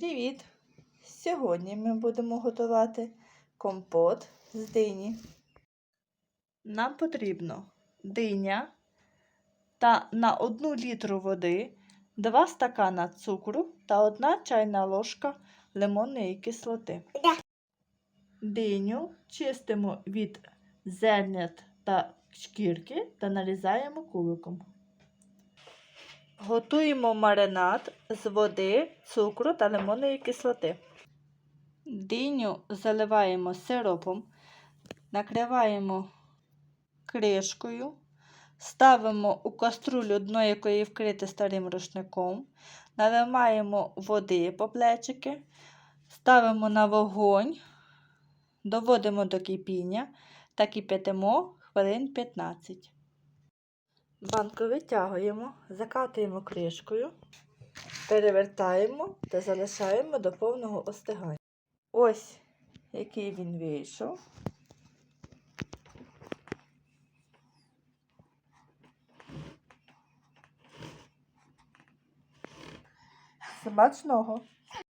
Привіт! Сьогодні ми будемо готувати компот з дині. Нам потрібно диня та на 1 літру води 2 стакана цукру та 1 чайна ложка лимонної кислоти. Диню чистимо від зернят та шкірки та нарізаємо кубиком. Готуємо маринад з води, цукру та лимонної кислоти. Диню заливаємо сиропом, накриваємо кришкою, ставимо у каструлю, дно якої вкрите старим рушником, наливаємо води по плечики, ставимо на вогонь, доводимо до кипіння та кип'ятимо хвилин 15. Банку витягуємо, закатуємо кришкою, перевертаємо та залишаємо до повного остигання. Ось який він вийшов. Смачного!